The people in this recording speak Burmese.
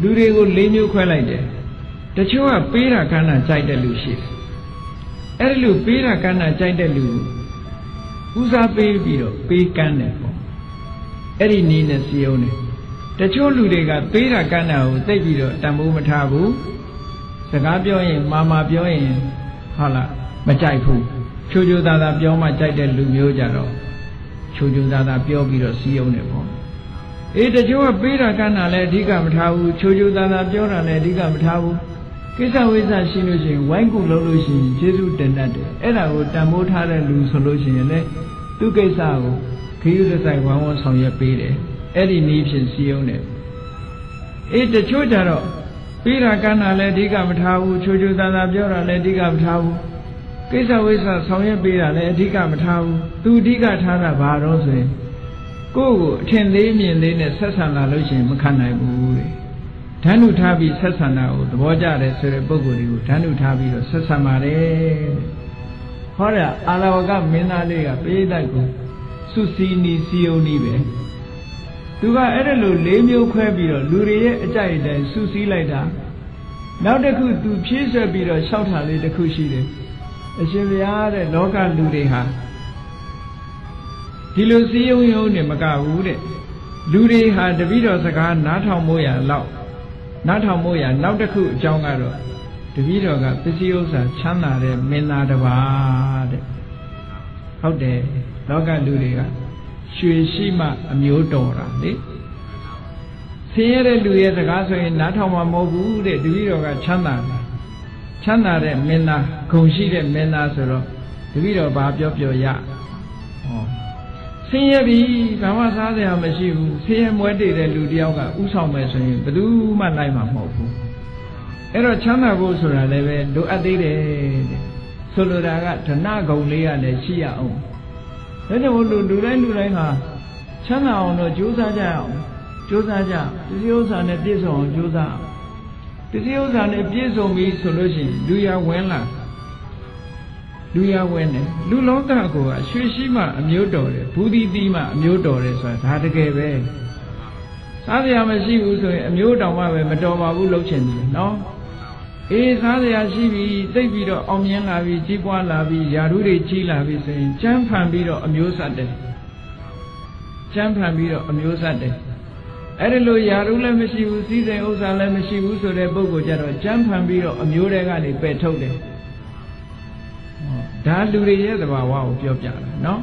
လူတွေကို၄မျိုးခွဲလိုက်တယ်တချို့ကပေးတာကမ်းတာကြိုက်တဲ့လူရှိတယ်အဲ့ဒီလူပေးတာကမ်းတာကြိုက်တဲ့လူဦးစားပေးပြီးတော့ပေးကမ်းတယ်ပေါ့အဲ့ဒီနည်းနဲ့စီယုံတယ်တချို့လူတွေကပေးတာကမ်းတာကိုသိပြီးတော့တန်ဖိုးမထားဘူးစကားပြောရင်မာမာပြောရင်ဟုတ်လားမကြိုက်ဘူးချိုးချိုးသားသားပြောမှကြိုက်တဲ့လူမျိုးကြတော့ချိုးချိုးသားသားပြောပြီးတော့စီယုံတယ်ပေါ့ အေးတချို့ကပေးတာကမ်းတာလည်းအဓိကမထားဘူးချိုးချိုးသားသားပြောတာလည်းအဓိကမထားဘူးကိစ္စဝိစ္စရှိလို့ရှိရင်ဝိုင်းကူလုပ်လို့ရှိရင်ကျေးဇူးတင်တတ်တယ်အဲ့ဒါကိုတန်ဖိုးထားတဲ့လူဆိုလို့ရှိရင်လည်းသူ့ကိစ္စကိုခရီးတစ်ဆိုင်ဝမ်းဝမ်းဆောင်ရွက်ပေးတယ်အဲ့ဒီနည်းဖြင့်စီယုံတယ်အေးတချို့ကြတော့ပေးတာကမ်းတာလည်းအဓိကမထားဘူးချိုးချိုးသားသားပြောတာလည်းအဓိကမထားဘူးကိစ္စဝိစ္စဆောင်ရွက်ပေးတာလည်းအဓိကမထားဘူးသူအဓိကထားတာဘာတော့ဆိုရင် ကိုယ့်ကိုအထင်သေးမြင်သေးနဲ့ဆက်ဆံလာလို့ရှိရင်မခံနိုင်ဘူးတဲ့ဓာတ်နုထားပြီးဆက်ဆံတာကိုသဘောကျတယ်ဆိုတဲ့ပုံကိုယ်တွေကိုဓာတ်နုထားပြီးတော့ဆက်ဆံပါတယ်တဲ့ဟောတာအာလဝကမင်းသားလေးကပေးတတ်ကိုစုစည်းနီးစီယုံနီးပဲသူကအဲ့ဒါလို၄မျိုးခွဲပြီးတော့လူတွေရဲ့အကြိုက်အတိုင်းစုစည်းလိုက်တာနောက်တစ်ခုသူဖြည့်ဆွက်ပြီးတော့ရှောက်တာလေးတစ်ခုရှိတယ်အရှင်ဘုရားတဲ့လောကလူတွေဟာ ဒီလိုစည်းရုံးရုံးနေမကဘူးတဲ့လူတွေဟာတပည့်တော်စကားနားထောင်မို့ရလောက်နားထောင်မို့ရနောက်တစ်ခုအကြောင်းကတော့တပည့်တော်ကပစ္စည်းဥစ္စာချမ်းသာတဲ့မင်းသားတစ်ပါးတဲ့ဟုတ်တယ်လောကလူတွေကရွှေရှိမှအမျိုးတော်တာလေဆင်းရဲတဲ့လူရဲ့စကားဆိုရင်နားထောင်မှာမဟုတ်ဘူးတဲ့တပည့်တော်ကချမ်းသာတယ်ချမ်းသာတဲ့မင်းသားဂုံရှိတဲ့မင်းသားဆိုတော့တပည့်တော်ဘာပြောပြောရဟော ဆင်းရဲပြီဘာမှစားစရာမရှိဘူးဆင်းရဲမွဲတည်တဲ့လူတယောက်ကဥဆောင်မယ်ဆိုရင်ဘယ်သူမှလိုက်မှာမဟုတ်ဘူးအဲ့တော့ချမ်းသာဖို့ဆိုတာလည်းပဲလိုအပ်သေးတယ်တဲ့ဆိုလိုတာကဓနဂုံလေးကလည်းရှိရအောင်ဒါကြောင့်လူလူတိုင်းလူတိုင်းဟာချမ်းသာအောင်တော့ကြိုးစားကြရအောင်ကြိုးစားကြပစ္စည်းဥစ္စာနဲ့ပြည့်စုံအောင်ကြိုးစားအောင်ပစ္စည်းဥစ္စာနဲ့ပြည့်စုံပြီဆိုလို့ရှိရင်လူရဝင်လာ လူရဝင်တယ်လူလောကကိုကရွှေရှိမှအမျိုးတော်တယ်ဘူးဒီတီမှအမျိုးတော်တယ်ဆိုတာဒါတကယ်ပဲစားစရာမရှိဘူးဆိုရင်အမျိုးတော်မှပဲမတော်ပါဘူးလှုပ်ချင်တယ်နော်အေးစားစရာရှိပြီသိပ်ပြီးတော့အောင်မြင်လာပြီကြီးပွားလာပြီယာဓုတွေကြီးလာပြီဆိုရင်ကြမ်းဖန်ပြီးတော့အမျိုးဆက်တယ်ကြမ်းဖန်ပြီးတော့အမျိုးဆက်တယ်အဲ့ဒီလိုယာရုလည်းမရှိဘူးစီးစိမ်ဥစ္စာလည်းမရှိဘူးဆိုတဲ့ပုဂ္ဂိုလ်ကြတော့ကြမ်းဖန်ပြီးတော့အမျိုးတွေကနေပယ်ထုတ်တယ် ဒါလူတွေရဲ့သဘာဝကိုပြောပြတာနော်